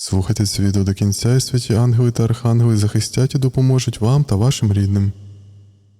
Слухайте це відео до кінця, і святі ангели та архангели захистять і допоможуть вам та вашим рідним.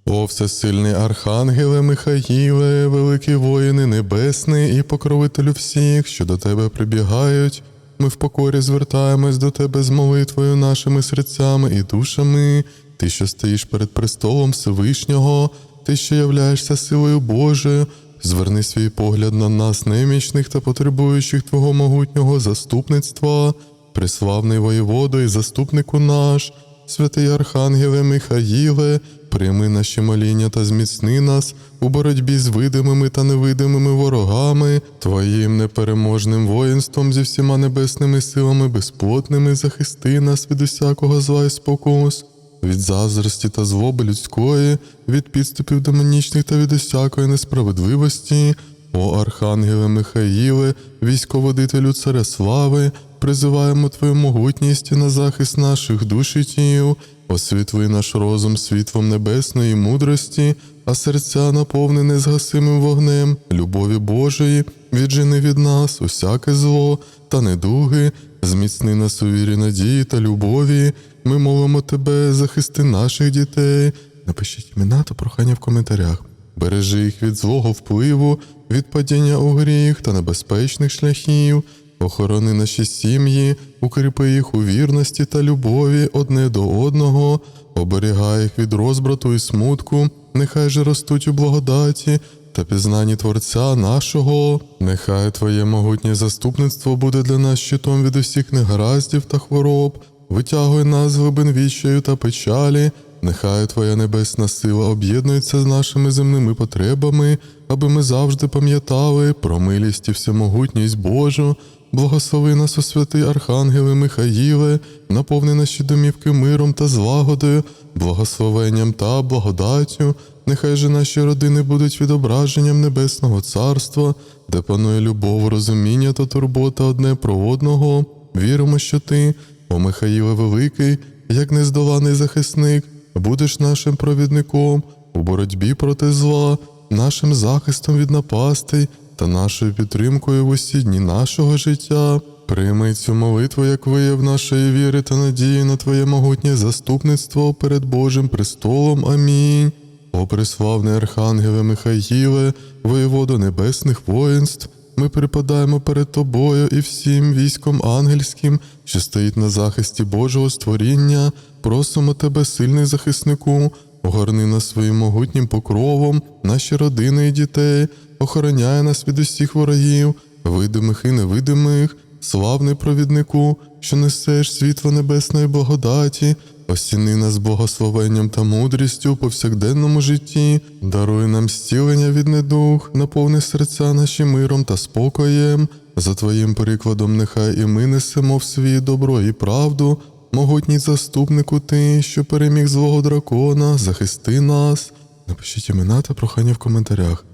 О, всесильний архангеле Михаїле, великий воїни небесний і покровителю всіх, що до тебе прибігають. Ми в покорі звертаємось до тебе з молитвою нашими серцями і душами. Ти, що стоїш перед престолом Всевишнього, ти, що являєшся силою Божою, зверни свій погляд на нас, немічних та потребуючих Твого могутнього заступництва, приславний воєводо і заступнику наш, святий Архангеле Михаїле, прийми наші моління та зміцни нас у боротьбі з видимими та невидимими ворогами, Твоїм непереможним воїнством зі всіма небесними силами безплотними захисти нас від усякого зла і спокус, від заздрості та злоби людської, від підступів демонічних та від усякої несправедливості. О Архангеле Михаїле, військоводителю царя слави, призиваємо Твою могутність на захист наших душ і тіл, освітли наш розум світлом небесної мудрості, а серця наповнене згасимим вогнем, любові Божої, віджени від нас усяке зло та недуги, зміцни нас у вірі надії та любові. Ми молимо Тебе, захисти наших дітей. Напишіть імена та прохання в коментарях. Бережи їх від злого впливу, від падіння у гріх та небезпечних шляхів. Охорони наші сім'ї, укріпи їх у вірності та любові одне до одного, оберігай їх від розбрату і смутку, нехай же ростуть у благодаті та пізнанні Творця нашого. Нехай Твоє могутнє заступництво буде для нас щитом від усіх негараздів та хвороб, витягуй нас з глибин віщаю та печалі. Нехай Твоя небесна сила об'єднується з нашими земними потребами, аби ми завжди пам'ятали про милість і всемогутність Божу. Благослови нас, о святий Архангеле Михаїле, наповни наші домівки миром та злагодою, благословенням та благодаттю. Нехай же наші родини будуть відображенням Небесного Царства, де панує любов, розуміння та турбота одне про одного. Віримо, що ти, о Михаїле Великий, як нездоланий захисник, будеш нашим провідником у боротьбі проти зла, нашим захистом від напастей та нашою підтримкою в усі дні нашого життя. Прийми цю молитву як вияв нашої віри та надії на Твоє могутнє заступництво перед Божим престолом. Амінь. О приславний Архангеле Михаїле, воєводо небесних воїнств, ми припадаємо перед Тобою і всім військом ангельським, що стоїть на захисті Божого створіння, просимо Тебе, сильний захиснику, огорни нас своїм могутнім покровом, наші родини і дітей, охороняй нас від усіх ворогів, видимих і невидимих, славний провіднику, що несеш світло небесної благодаті, осіни нас благословенням та мудрістю у повсякденному житті, даруй нам зцілення від недух, наповни серця наші миром та спокоєм. За Твоїм прикладом, нехай і ми несемо в світ добро і правду, могутній заступнику Ти, що переміг злого дракона, захисти нас. Напишіть імена та прохання в коментарях.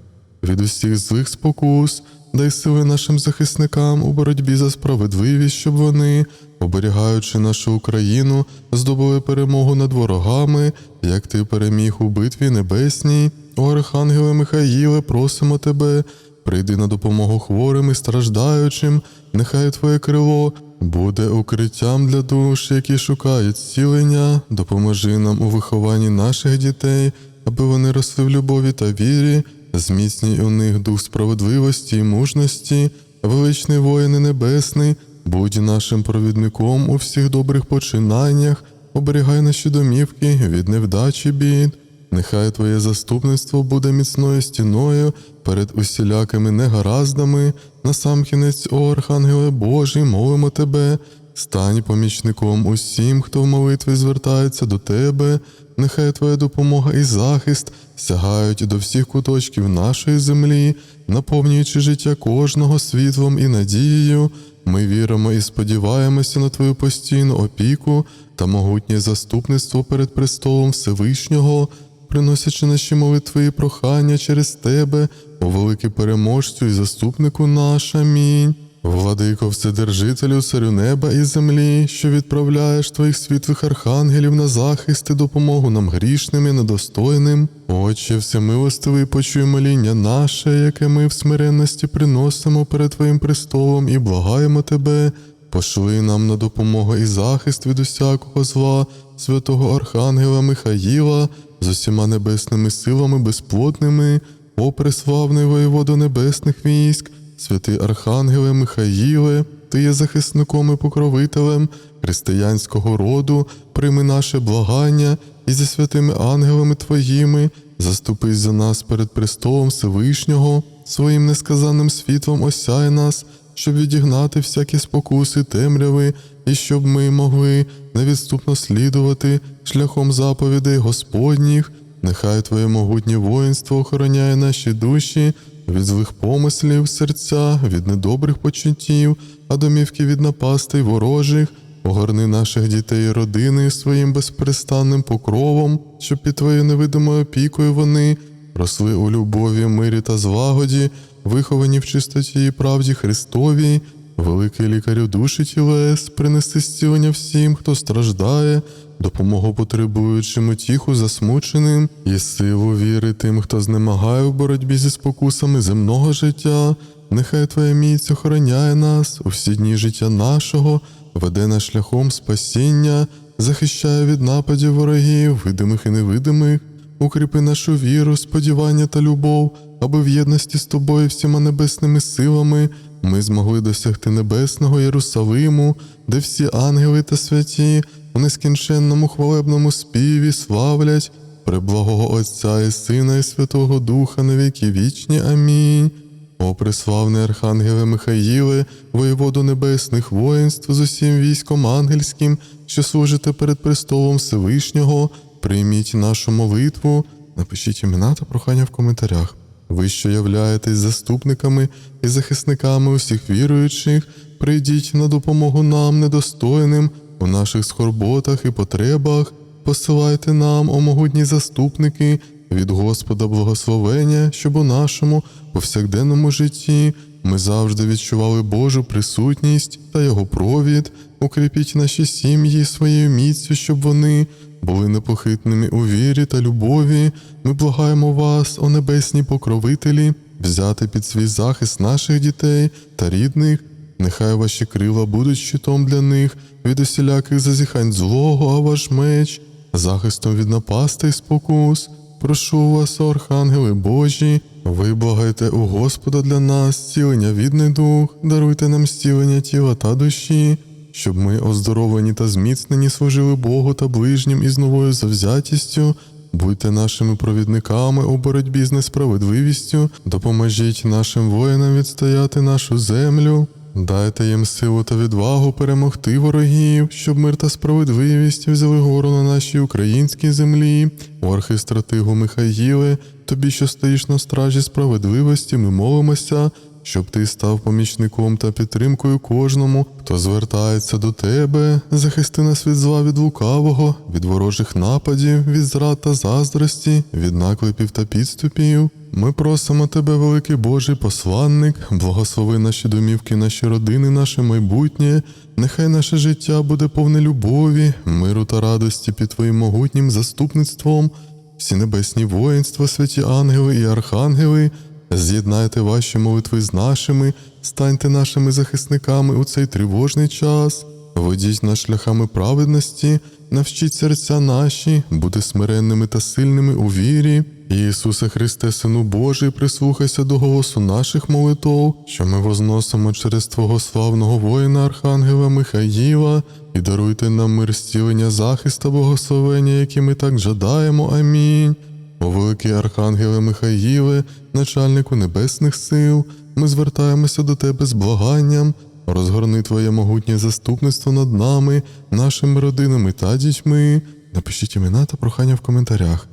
Від усіх злих спокус, дай сили нашим захисникам у боротьбі за справедливість, щоб вони, оберігаючи нашу Україну, здобули перемогу над ворогами, як ти переміг у битві небесній. О Архангеле Михаїле, просимо тебе, прийди на допомогу хворим і страждаючим, нехай твоє крило буде укриттям для душ, які шукають зцілення, допоможи нам у вихованні наших дітей, аби вони росли в любові та вірі, зміцній у них дух справедливості і мужності, величний воїне небесний, будь нашим провідником у всіх добрих починаннях, оберігай наші домівки від невдачі бід. Нехай Твоє заступництво буде міцною стіною перед усілякими негараздами. Насамкінець, о Архангеле Божий, молимо Тебе, стань помічником усім, хто в молитві звертається до Тебе. Нехай Твоя допомога і захист сягають до всіх куточків нашої землі, наповнюючи життя кожного світлом і надією. Ми віримо і сподіваємося на Твою постійну опіку та могутнє заступництво перед престолом Всевишнього, приносячи наші молитви і прохання через Тебе, о великий переможцю і заступнику наш. Амінь. Владико, Вседержителю, царю неба і землі, що відправляєш твоїх світлих архангелів на захист і допомогу нам грішним і недостойним. Отче, всемилостивий, почуй моління наше, яке ми в смиренності приносимо перед Твоїм престолом і благаємо Тебе, Пошли нам на допомогу і захист від усякого зла, святого Архангела Михаїла, з усіма небесними силами безплотними, о преславний воєводо небесних військ, святий Архангеле Михаїле, ти є захисником і покровителем християнського роду, прийми наше благання і зі святими ангелами Твоїми, заступись за нас перед престолом Всевишнього, своїм несказанним світлом осяй нас, щоб відігнати всякі спокуси темряви, і щоб ми могли невідступно слідувати шляхом заповідей Господніх. Нехай Твоє могутнє воїнство охороняє наші душі від злих помислів, серця, від недобрих почуттів, а домівки від напастей ворожих. Огорни наших дітей і родини своїм безперестанним покровом, щоб під Твоєю невидимою опікою вони росли у любові, мирі та злагоді, виховані в чистоті і правді Христовій, великий лікарю душі тілес, принести зцілення всім, хто страждає, допомогу потребуючим утіху засмученим і силу віри тим, хто знемагає в боротьбі зі спокусами земного життя. Нехай Твоя міць охороняє нас у всі дні життя нашого, веде нас шляхом спасіння, захищає від нападів ворогів, видимих і невидимих, укріпи нашу віру, сподівання та любов, аби в єдності з тобою всіма небесними силами ми змогли досягти небесного Єрусалиму, де всі ангели та святі у нескінченному хвалебному співі славлять преблагого Отця і Сина і Святого Духа на віки вічні. Амінь. О, преславний Архангеле Михаїле, воєводу небесних воїнств з усім військом ангельським, що служите перед престолом Всевишнього, прийміть нашу молитву, напишіть імена та прохання в коментарях. Ви, що являєтесь заступниками і захисниками усіх віруючих, прийдіть на допомогу нам, недостойним, у наших скорботах і потребах, посилайте нам, о могутні заступники, від Господа благословення, щоб у нашому повсякденному житті ми завжди відчували Божу присутність та Його провід, укріпіть наші сім'ї своєю міцю, щоб вони були непохитними у вірі та любові. Ми благаємо вас, о небесні покровителі, взяти під свій захист наших дітей та рідних. Нехай ваші крила будуть щитом для них від усіляких зазіхань злого, а ваш меч, захистом від напасти й спокус. Прошу вас, архангели Божі, виблагайте у Господа для нас зцілення від недух, даруйте нам зцілення тіла та душі, щоб ми, оздоровлені та зміцнені, служили Богу та ближнім із новою завзятістю. Будьте нашими провідниками у боротьбі з несправедливістю, допоможіть нашим воїнам відстояти нашу землю. Дайте їм силу та відвагу перемогти ворогів, щоб мир та справедливість взяли гору на нашій українській землі. орхи-стратигу Михаїле, тобі, що стоїш на стражі справедливості, ми молимося, щоб ти став помічником та підтримкою кожному, хто звертається до тебе, захисти нас від зла від лукавого, від ворожих нападів, від зрад та заздрості, від наклепів та підступів. Ми просимо тебе, великий Божий посланник, благослови наші домівки, наші родини, наше майбутнє. Нехай наше життя буде повне любові, миру та радості під твоїм могутнім заступництвом. Всі небесні воїнства, святі ангели і архангели, з'єднайте ваші молитви з нашими, станьте нашими захисниками у цей тривожний час. Ведіть нас шляхами праведності, навчіть серця наші, бути смиренними та сильними у вірі. Ісусе Христе, Сину Божий, прислухайся до голосу наших молитов, що ми возносимо через Твого славного воїна Архангела Михаїла, і даруйте нам мир зцілення, захист та благословення, які ми так жадаємо. Амінь. О великий Архангеле Михаїле, начальнику небесних сил, ми звертаємося до Тебе з благанням. Розгорни Твоє могутнє заступництво над нами, нашими родинами та дітьми. Напишіть імена та прохання в коментарях.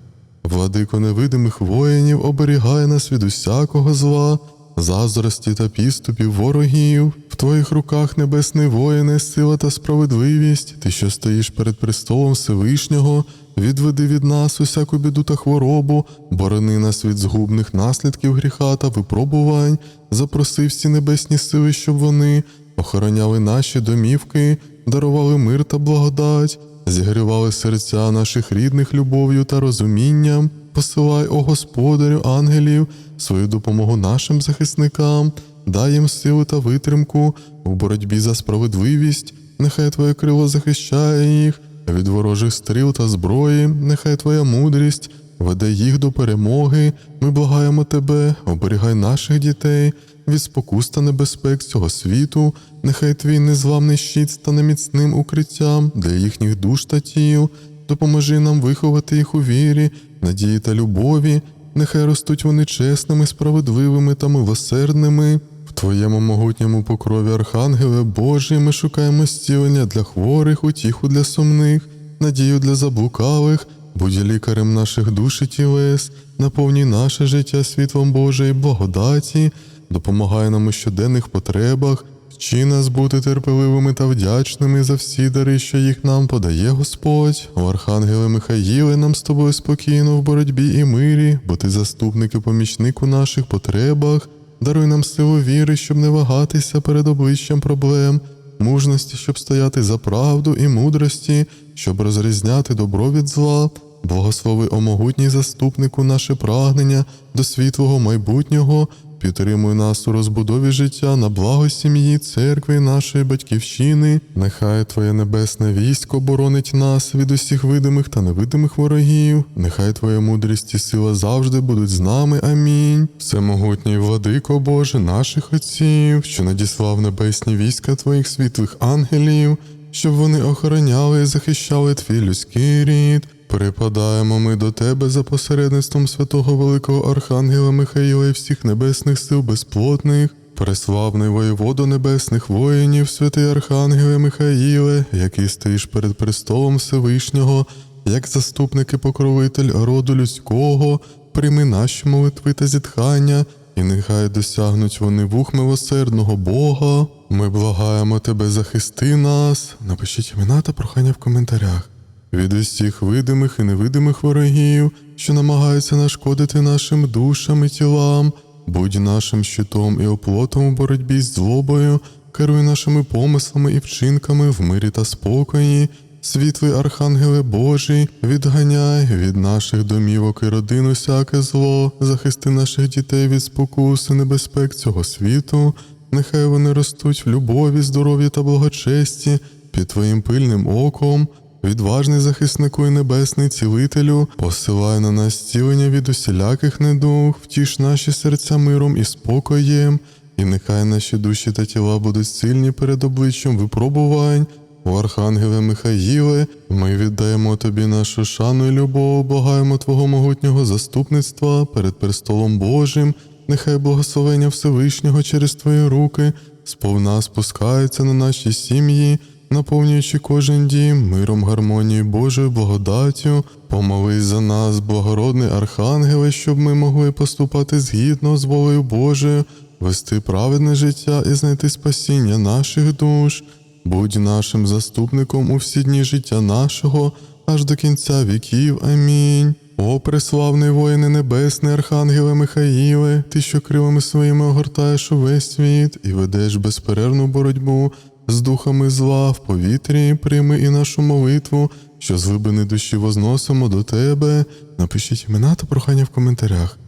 Владико невидимих воїнів оберігає нас від усякого зла, заздрості та підступів ворогів. В твоїх руках, небесний воїне, сила та справедливість, ти, що стоїш перед престолом Всевишнього, відведи від нас усяку біду та хворобу, борони нас від згубних наслідків гріха та випробувань, запроси всі небесні сили, щоб вони охороняли наші домівки, дарували мир та благодать, зігрівали серця наших рідних любов'ю та розумінням. Посилай, о Господарю, ангелів, свою допомогу нашим захисникам, дай їм силу та витримку у боротьбі за справедливість. Нехай Твоє крило захищає їх від ворожих стріл та зброї, нехай Твоя мудрість веде їх до перемоги. Ми благаємо Тебе, оберігай наших дітей від спокус та небезпек цього світу. Нехай твій незламний щит стане міцним укриттям для їхніх душ та тіл. Допоможи нам виховати їх у вірі, надії та любові. Нехай ростуть вони чесними, справедливими та милосердними. В Твоєму могутньому покрові, Архангеле Божий, ми шукаємо зцілення для хворих, утіху для сумних, надію для заблукалих, будь лікарем наших душ і тілес, наповнюй наше життя світлом Божої благодаті, допомагай нам у щоденних потребах, вчи нас бути терпеливими та вдячними за всі дари, що їх нам подає Господь. О Архангеле Михаїле, нам з тобою спокійно в боротьбі і мирі, бо ти заступник і помічник у наших потребах. Даруй нам силу віри, щоб не вагатися перед обличчям проблем, мужності, щоб стояти за правду і мудрості, щоб розрізняти добро від зла. Благослови о могутній заступнику наше прагнення до світлого майбутнього, підтримуй нас у розбудові життя на благо сім'ї, церкви, нашої батьківщини. Нехай Твоє небесне військо боронить нас від усіх видимих та невидимих ворогів. Нехай Твоя мудрість і сила завжди будуть з нами. Амінь. Всемогутній владико Боже, наших отців, що надіслав небесні війська Твоїх світлих ангелів, щоб вони охороняли і захищали твій людський рід. Припадаємо ми до Тебе за посередництвом святого Великого Архангела Михаїла і всіх небесних сил безплотних, Преславний воєводо небесних воїнів, святий Архангеле Михаїле, який стоїш перед престолом Всевишнього, як заступник і покровитель роду людського, прийми наші молитви та зітхання, і нехай досягнуть вони вух милосердного Бога. Ми благаємо Тебе, захисти нас. Напишіть імена та прохання в коментарях від усіх видимих і невидимих ворогів, що намагаються нашкодити нашим душам і тілам, будь нашим щитом і оплотом у боротьбі з злобою, керуй нашими помислами і вчинками в мирі та спокої. Світлий Архангеле Божий, відганяй від наших домівок і родин усяке зло, захисти наших дітей від спокуси, небезпек цього світу. Нехай вони ростуть в любові, здоров'ї та благочесті під Твоїм пильним оком. Відважний захиснику і небесний цілителю, посилай на нас зцілення від усіляких недуг, втіш наші серця миром і спокоєм, і нехай наші душі та тіла будуть сильні перед обличчям випробувань. О Архангеле Михаїле, ми віддаємо тобі нашу шану і любов, благаємо Твого могутнього заступництва перед престолом Божим, нехай благословення Всевишнього через Твої руки сповна спускається на наші сім'ї наповнюючи кожен дім миром гармонії Божою благодаттю, помолись за нас, благородний Архангеле, щоб ми могли поступати згідно з волею Божою, вести праведне життя і знайти спасіння наших душ. Будь нашим заступником у всі дні життя нашого, аж до кінця віків. Амінь. О, преславний воїне небесний, Архангеле Михаїле, ти, що крилами своїми огортаєш увесь світ і ведеш безперервну боротьбу з духами зла в повітрі, прийми і нашу молитву, що з глибини душі возносимо до тебе. Напишіть імена та прохання в коментарях.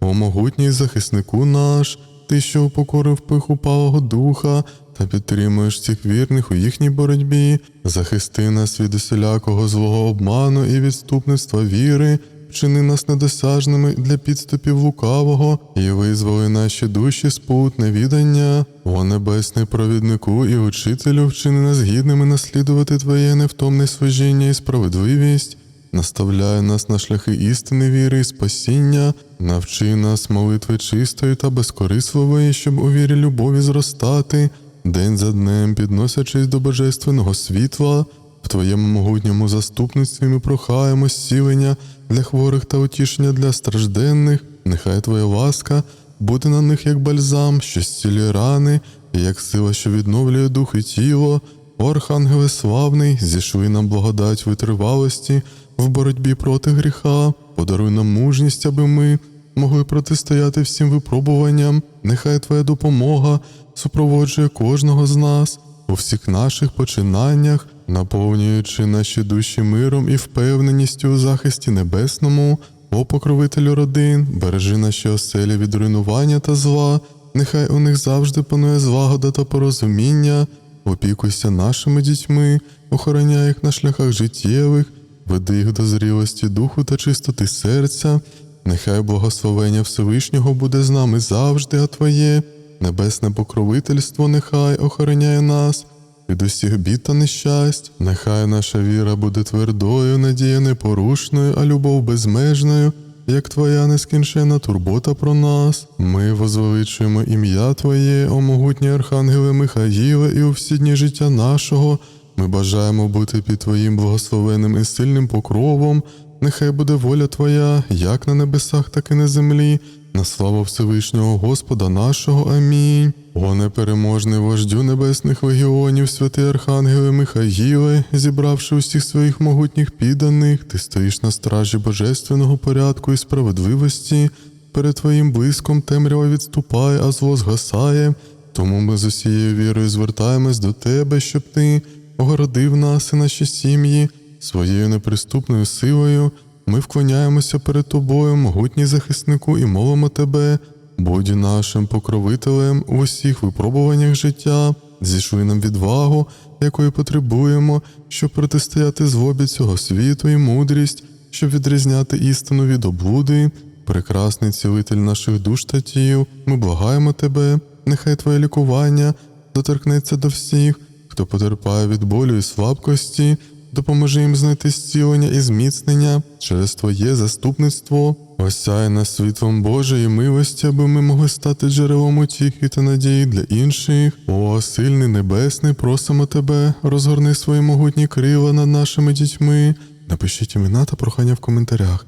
О могутній захиснику наш, ти, що упокорив пиху палого духа та підтримуєш цих вірних у їхній боротьбі, захисти нас від усілякого злого обману і відступництва віри, вчини нас недосяжними для підступів лукавого і визволи наші душі з пут невідання, о небесний провіднику і учителю, вчини нас гідними наслідувати Твоє невтомне служіння і справедливість. Наставляй нас на шляхи істини, віри і спасіння, навчи нас молитви чистої та безкорисливої, щоб у вірі любові зростати, день за днем підносячись до божественного світла, в Твоєму могутньому заступництві ми прохаємо зцілення для хворих та утішення для стражденних. Нехай Твоя ласка буде на них як бальзам, що зцілює рани, і як сила, що відновлює дух і тіло. Архангеле славний, зішли нам благодать витривалості в боротьбі проти гріха, подаруй нам мужність, аби ми могли протистояти всім випробуванням. Нехай Твоя допомога супроводжує кожного з нас у всіх наших починаннях, наповнюючи наші душі миром і впевненістю у захисті небесному, о покровителю родин, бережи наші оселі від руйнування та зла, нехай у них завжди панує злагода та порозуміння, опікуйся нашими дітьми, охороняй їх на шляхах життєвих, веди їх до зрілості духу та чистоти серця. Нехай благословення Всевишнього буде з нами завжди, а Твоє небесне покровительство нехай охороняє нас від усіх бід та нещасть. Нехай наша віра буде твердою, надія непорушною, а любов безмежною, як Твоя нескінченна турбота про нас. Ми возвеличуємо ім'я Твоє, о могутній Архангеле Михаїле, і у всі дні життя нашого. Ми бажаємо бути під Твоїм благословенним і сильним покровом. Нехай буде воля Твоя, як на небесах, так і на землі, на славу Всевишнього Господа нашого. Амінь. О непереможний вождю небесних легіонів, святий Архангеле Михаїле, зібравши усіх своїх могутніх підданих, ти стоїш на стражі божественного порядку і справедливості. Перед Твоїм блиском темрява відступає, а зло згасає. Тому ми з усією вірою звертаємось до Тебе, щоб Ти огородив нас і наші сім'ї своєю неприступною силою. Ми вклоняємося перед Тобою, могутній захиснику, і молимо Тебе, будь нашим покровителем у усіх випробуваннях життя, зішли нам відвагу, якої потребуємо, щоб протистояти злобі цього світу і мудрість, щоб відрізняти істину від облуди. Прекрасний цілитель наших душ та тіл, ми благаємо Тебе, нехай Твоє лікування доторкнеться до всіх, хто потерпає від болю і слабкості, допоможи їм знайти зцілення і зміцнення через Твоє заступництво. Осяй нас світлом Божої милості, аби ми могли стати джерелом утіхи та надії для інших. О, сильний небесний, просимо Тебе, розгорни свої могутні крила над нашими дітьми. Напишіть імена та прохання в коментарях.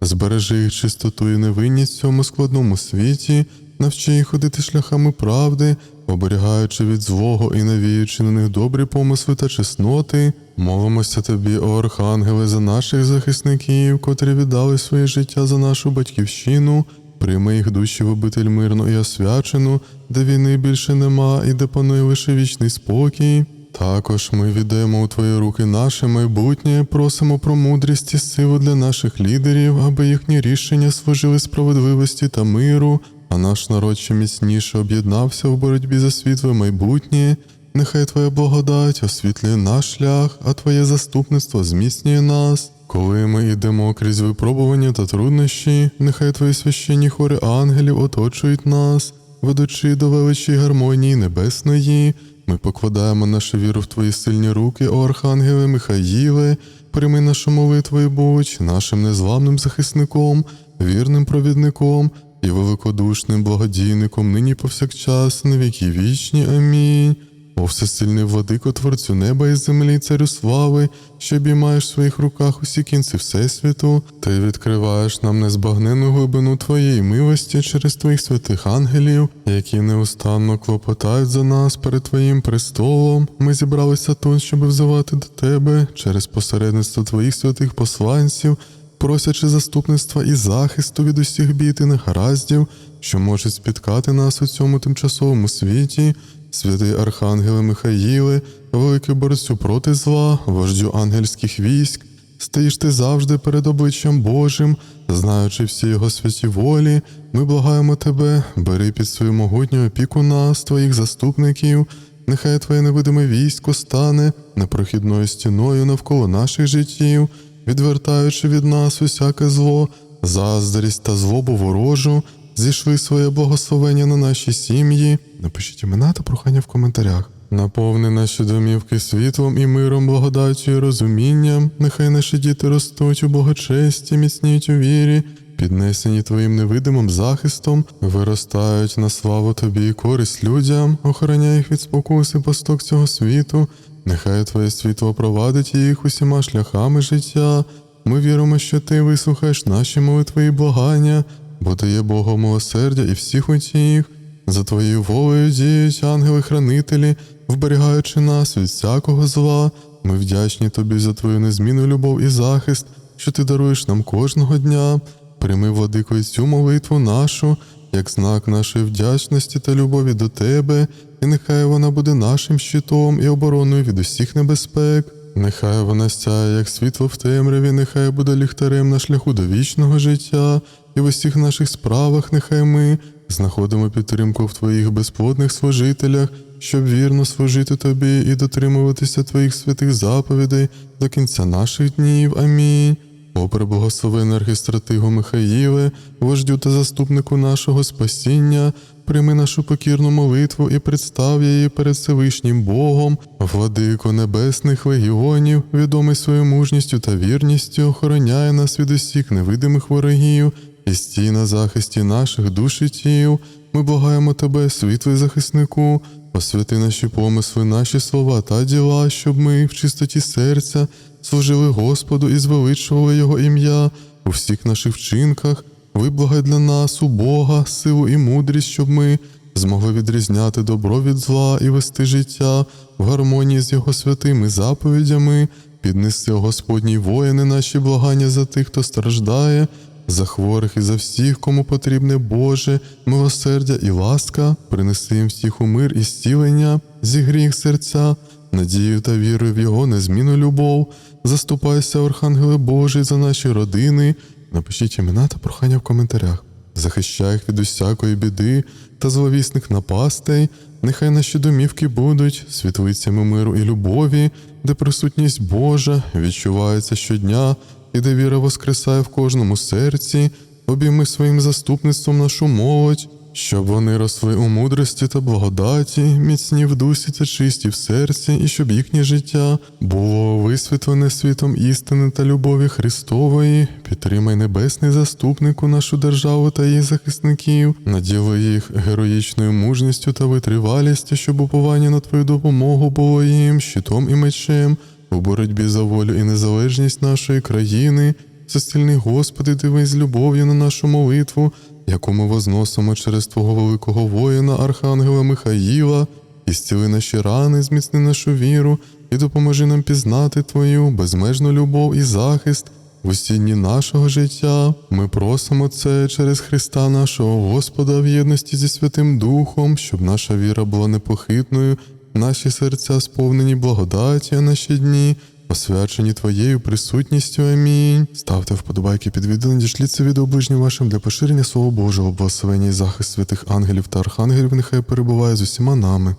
Збережи їх чистоту і невинність в цьому складному світі, навчи їх ходити шляхами правди, оберігаючи від злого і навіючи на них добрі помисли та чесноти. Молимося тобі, о Архангеле, за наших захисників, котрі віддали своє життя за нашу батьківщину. Прийми їх душі в обитель мирну і освячену, де війни більше нема і де панує лише вічний спокій. Також ми віддаємо у твої руки наше майбутнє, просимо про мудрість і силу для наших лідерів, аби їхні рішення служили справедливості та миру, а наш народ ще міцніше об'єднався в боротьбі за світле майбутнє. Нехай Твоя благодать освітлює наш шлях, а Твоє заступництво зміцнює нас. Коли ми йдемо крізь випробування та труднощі, нехай Твої священні хори ангелів оточують нас, ведучи до величі гармонії небесної. Ми покладаємо нашу віру в Твої сильні руки, о Архангеле Михаїле, прийми нашу молитву і будь нашим незламним захисником, вірним провідником і великодушним благодійником нині повсякчас, на віки вічні. Амінь. О всесильний владико Творцю неба і землі, царю слави, що обіймаєш в своїх руках усі кінці Всесвіту, ти відкриваєш нам незбагнену глибину Твоєї милості через Твоїх святих ангелів, які неустанно клопотають за нас перед Твоїм престолом. Ми зібралися тут, щоб взивати до Тебе через посередництво Твоїх святих посланців, просячи заступництва і захисту від усіх бід і негараздів, що можуть спіткати нас у цьому тимчасовому світі. Святий Архангеле Михаїле, великий борцю проти зла, вождю ангельських військ, стоїш ти завжди перед обличчям Божим, знаючи всі його святі волі, ми благаємо тебе, бери під свою могутню опіку нас, твоїх заступників, нехай твоє невидиме військо стане непрохідною стіною навколо наших життів, відвертаючи від нас усяке зло, заздрість та злобу ворожу, зійшли своє благословення на наші сім'ї. Напишіть імена та прохання в коментарях. Наповни наші домівки світлом і миром, благодаттю і розумінням. Нехай наші діти ростуть у благочесті, міцніють у вірі, піднесені твоїм невидимим захистом, виростають на славу тобі і користь людям, охороняй їх від спокуси пасток цього світу. Нехай твоє світло провадить їх усіма шляхами життя. Ми віримо, що ти вислухаєш наші молитви і благання, бо ти є Богом милосердя і всіх утіх. За твоєю волею діють ангели-хранителі, вберігаючи нас від всякого зла. Ми вдячні тобі за твою незмінну любов і захист, що ти даруєш нам кожного дня. Прийми, владико, і цю молитву нашу, як знак нашої вдячності та любові до тебе, і нехай вона буде нашим щитом і обороною від усіх небезпек. Нехай вона сяє, як світло в темряві, нехай буде ліхтарем на шляху до вічного життя, і в усіх наших справах нехай ми знаходимо підтримку в Твоїх безплодних служителях, щоб вірно служити Тобі і дотримуватися Твоїх святих заповідей до кінця наших днів. Амінь. О, преблагословений архістратиго Михаїле, вождю та заступнику нашого спасіння, прийми нашу покірну молитву і представ її перед Всевишнім Богом, владико небесних легіонів, відомий своєю мужністю та вірністю, охороняє нас від усіх невидимих ворогів і стій на захисті наших душ і тіл. Ми благаємо тебе, світлий захиснику, освяти наші помисли, наші слова та діла, щоб ми в чистоті серця служили Господу і звеличували Його ім'я у всіх наших вчинках. Виблагай для нас у Бога силу і мудрість, щоб ми змогли відрізняти добро від зла і вести життя в гармонії з Його святими заповідями, піднести, Господній воїни наші благання за тих, хто страждає, за хворих і за всіх, кому потрібне Боже, милосердя і ласка, принеси їм всіх у мир і зцілення, зігріх серця, надію та вірою в Його незмінну любов. Заступайся, Архангеле Божий, за наші родини. Напишіть імена та прохання в коментарях. Захищай їх від усякої біди та зловісних напастей. Нехай наші домівки будуть світлицями миру і любові, де присутність Божа відчувається щодня і де віра воскресає в кожному серці, обійми своїм заступництвом нашу молодь, щоб вони росли у мудрості та благодаті, міцні в дусі та чисті в серці, і щоб їхнє життя було висвітлене світом істини та любові Христової. Підтримай небесний заступнику нашу державу та її захисників, наділи їх героїчною мужністю та витривалістю, щоб уповання на твою допомогу було їм щитом і мечем у боротьбі за волю і незалежність нашої країни. Всесильний Господи, дивись з любов'ю на нашу молитву, яку ми возносимо через Твого великого воїна, Архангела Михаїла, і зціли наші рани, зміцни нашу віру, і допоможи нам пізнати Твою безмежну любов і захист в усі дні нашого життя. Ми просимо це через Христа нашого Господа в єдності зі Святим Духом, щоб наша віра була непохитною, наші серця сповнені благодаті, наші дні освячені Твоєю присутністю. Амінь. Ставте вподобайки під відео, надішліть це відео ближнім вашим для поширення Слова Божого, благословення і захист святих ангелів та архангелів нехай перебуває з усіма нами.